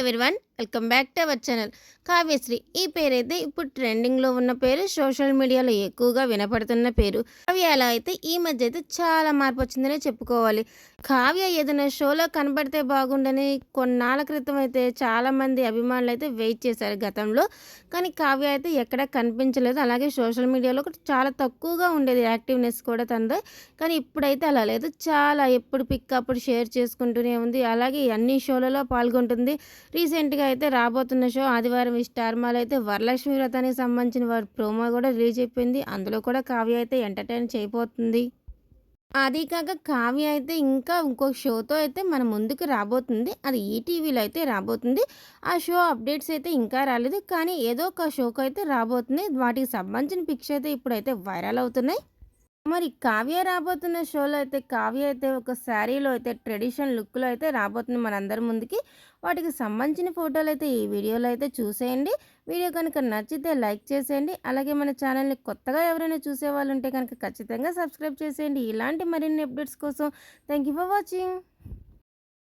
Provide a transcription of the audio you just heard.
everyone. Welcome back to our channel. Kavyasri ఈ పేరైతే ఇప్పుడు ట్రెండింగ్లో ఉన్న పేరు సోషల్ మీడియాలో ఎక్కువగా వినపడుతున్న పేరు. కావ్యలో అయితే ఈ మధ్య అయితే చాలా మార్పు వచ్చిందనే చెప్పుకోవాలి. కావ్య ఏదైనా షోలో కనబడితే బాగుండని కొన్నాళ్ళ క్రితం అయితే చాలామంది అభిమానులు అయితే వెయిట్ చేశారు గతంలో. కానీ కావ్య అయితే ఎక్కడ కనిపించలేదు. అలాగే సోషల్ మీడియాలో చాలా తక్కువగా ఉండేది యాక్టివ్నెస్ కూడా తనది. కానీ ఇప్పుడైతే అలా లేదు. చాలా ఎప్పుడు పిక్ అప్పుడు షేర్ చేసుకుంటూనే ఉంది. అలాగే అన్ని షోలలో పాల్గొంటుంది. రీసెంట్గా అయితే రాబోతున్న షో ఆదివారం ఈ స్టార్ మాల్ అయితే వరలక్ష్మి వ్రతానికి సంబంధించిన వారి ప్రోమో కూడా రిలీజ్ అయిపోయింది. అందులో కూడా కావ్య అయితే ఎంటర్టైన్ చేయబోతుంది. అది కాక కావ్య అయితే ఇంకా ఇంకో షోతో అయితే మన ముందుకు రాబోతుంది. అది ఈటీవీలో అయితే రాబోతుంది. ఆ షో అప్డేట్స్ అయితే ఇంకా రాలేదు. కానీ ఏదో ఒక షోకు అయితే రాబోతుంది. వాటికి సంబంధించిన పిక్స్ అయితే ఇప్పుడైతే వైరల్ అవుతున్నాయి. మరి కావ్య రాబోతున్న షోలో అయితే కావ్య అయితే ఒక శారీలో అయితే ట్రెడిషన్ లుక్లో అయితే రాబోతుంది మనందరి ముందుకి. వాటికి సంబంధించిన ఫోటోలు అయితే ఈ వీడియోలో అయితే చూసేయండి. వీడియో కనుక నచ్చితే లైక్ చేసేయండి. అలాగే మన ఛానల్ని కొత్తగా ఎవరైనా చూసే వాళ్ళు ఉంటే కనుక ఖచ్చితంగా సబ్స్క్రైబ్ చేసేయండి. ఇలాంటి మరిన్ని అప్డేట్స్ కోసం థ్యాంక్ యూ ఫర్ వాచింగ్.